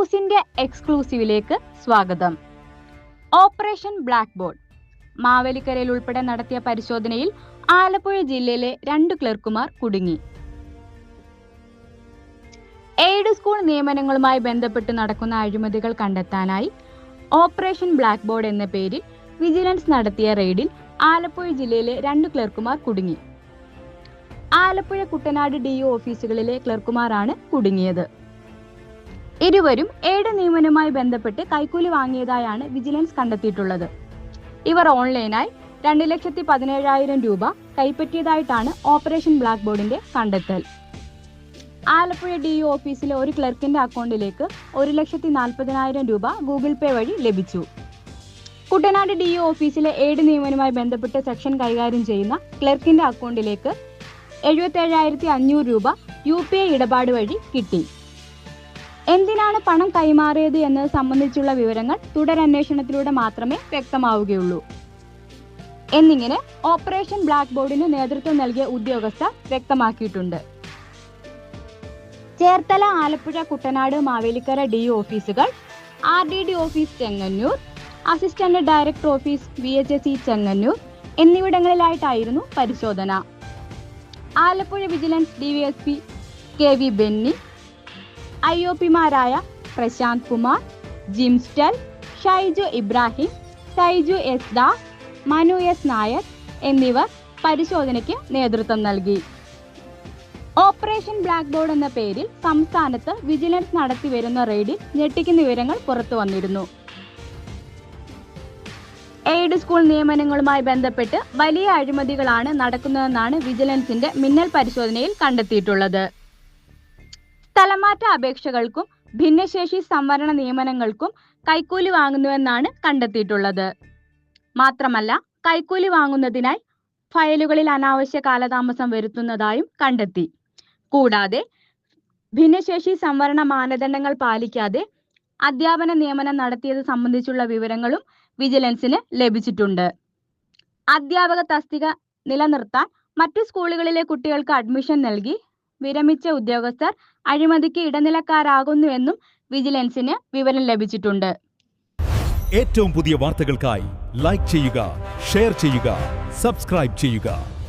ന്യൂസിന്റെ എക്സ്ക്ലൂസീവിലേക്ക് സ്വാഗതം. Operation black board മാവേലിക്കരയിൽ ഉൾപ്പെടെ നടത്തിയ പരിശോധനയിൽ ആലപ്പുഴ ജില്ലയിലെ രണ്ട് ക്ലർക്കുമാർ കുടുങ്ങി. എയ്ഡ് സ്കൂൾ നിയമനങ്ങളുമായി ബന്ധപ്പെട്ട് നടക്കുന്ന അഴിമതികൾ കണ്ടെത്താനായി ഓപ്പറേഷൻ ബ്ലാക്ക് ബോർഡ് എന്ന പേരിൽ വിജിലൻസ് നടത്തിയ റെയ്ഡിൽ ആലപ്പുഴ ജില്ലയിലെ രണ്ട് ക്ലർക്കുമാർ കുടുങ്ങി. ആലപ്പുഴ കുട്ടനാട് ഡി ഓഫീസുകളിലെ ക്ലർക്കുമാരാണ് കുടുങ്ങിയത്. ഇരുവരും ഏട് നിയമനവുമായി ബന്ധപ്പെട്ട് കൈക്കൂലി വാങ്ങിയതായാണ് വിജിലൻസ് കണ്ടെത്തിയിട്ടുള്ളത്. ഇവർ ഓൺലൈനായി രണ്ട് ലക്ഷത്തി പതിനേഴായിരം രൂപ കൈപ്പറ്റിയതായിട്ടാണ് ഓപ്പറേഷൻ ബ്ലാക്ക് ബോർഡിന്റെ കണ്ടെത്തൽ. ആലപ്പുഴ ഡി ഓഫീസിലെ ഒരു ക്ലർക്കിന്റെ അക്കൗണ്ടിലേക്ക് ഒരു ലക്ഷത്തി നാൽപ്പതിനായിരം രൂപ ഗൂഗിൾ പേ വഴി ലഭിച്ചു. കുട്ടനാട് ഡി ഓഫീസിലെ എയ്ഡ് നിയമനവുമായി ബന്ധപ്പെട്ട് സെക്ഷൻ കൈകാര്യം ചെയ്യുന്ന ക്ലർക്കിന്റെ അക്കൗണ്ടിലേക്ക് എഴുപത്തേഴായിരത്തി അഞ്ഞൂറ് രൂപ യു പി ഐ ഇടപാട് വഴി കിട്ടി. എന്തിനാണ് പണം കൈമാറിയത് എന്നത് സംബന്ധിച്ചുള്ള വിവരങ്ങൾ തുടരന്വേഷണത്തിലൂടെ മാത്രമേ വ്യക്തമാവുകയുള്ളൂ. എന്നിങ്ങനെ ഓപ്പറേഷൻ ബ്ലാക്ക് ബോർഡിന് നേതൃത്വം നൽകിയ ഉദ്യോഗസ്ഥ വ്യക്തമാക്കിയിട്ടുണ്ട്. ചേർത്തല ആലപ്പുഴ കുട്ടനാട് മാവേലിക്കര ഡി ഓഫീസുകൾ R D D office Chengannur assistant director office V H S E Chengannur എന്നിവിടങ്ങളിലായിട്ടായിരുന്നു പരിശോധന. Alappuzha vigilance D V S P K V Benny I O പിമാരായ Prashanth Kumar Jimstal Shaiju Ibrahim Saiju S Das Manu S Nair എന്നിവർ പരിശോധനയ്ക്ക് നേതൃത്വം നൽകി. ഓപ്പറേഷൻ ബ്ലാക്ക് ബോർഡ് എന്ന പേരിൽ സംസ്ഥാനത്ത് വിജിലൻസ് നടത്തി വരുന്ന റെയ്ഡിൽ ഞെട്ടിക്കുന്ന വിവരങ്ങൾ പുറത്തു വന്നിരുന്നു. എയ്ഡ് സ്കൂൾ നിയമനങ്ങളുമായി ബന്ധപ്പെട്ട് വലിയ അഴിമതികളാണ് നടക്കുന്നതെന്നാണ് വിജിലൻസിന്റെ മിന്നൽ പരിശോധനയിൽ കണ്ടെത്തിയിട്ടുള്ളത്. സ്ഥലമാറ്റ അപേക്ഷകൾക്കും ഭിന്നശേഷി സംവരണ നിയമനങ്ങൾക്കും കൈക്കൂലി വാങ്ങുന്നുവെന്നാണ് കണ്ടെത്തിയിട്ടുള്ളത്. മാത്രമല്ല കൈക്കൂലി വാങ്ങുന്നതിനായി ഫയലുകളിൽ അനാവശ്യ കാലതാമസം വരുത്തുന്നതായും കണ്ടെത്തി. കൂടാതെ ഭിന്നശേഷി സംവരണ മാനദണ്ഡങ്ങൾ പാലിക്കാതെ അധ്യാപന നിയമനം നടത്തിയത് സംബന്ധിച്ചുള്ള വിവരങ്ങളും വിജിലൻസിന് ലഭിച്ചിട്ടുണ്ട്. അധ്യാപക തസ്തിക നിലനിർത്താൻ മറ്റു സ്കൂളുകളിലെ കുട്ടികൾക്ക് അഡ്മിഷൻ നൽകി വിരമിച്ച ഉദ്യോഗസ്ഥർ അഴിമതിക്ക് ഇടനിലക്കാരാകുന്നുവെന്നും വിജിലൻസിന് വിവരം ലഭിച്ചിട്ടുണ്ട്. ഏറ്റവും പുതിയ വാർത്തകൾക്കായി ലൈക്ക് ചെയ്യുക ഷെയർ ചെയ്യുക സബ്സ്ക്രൈബ് ചെയ്യുക.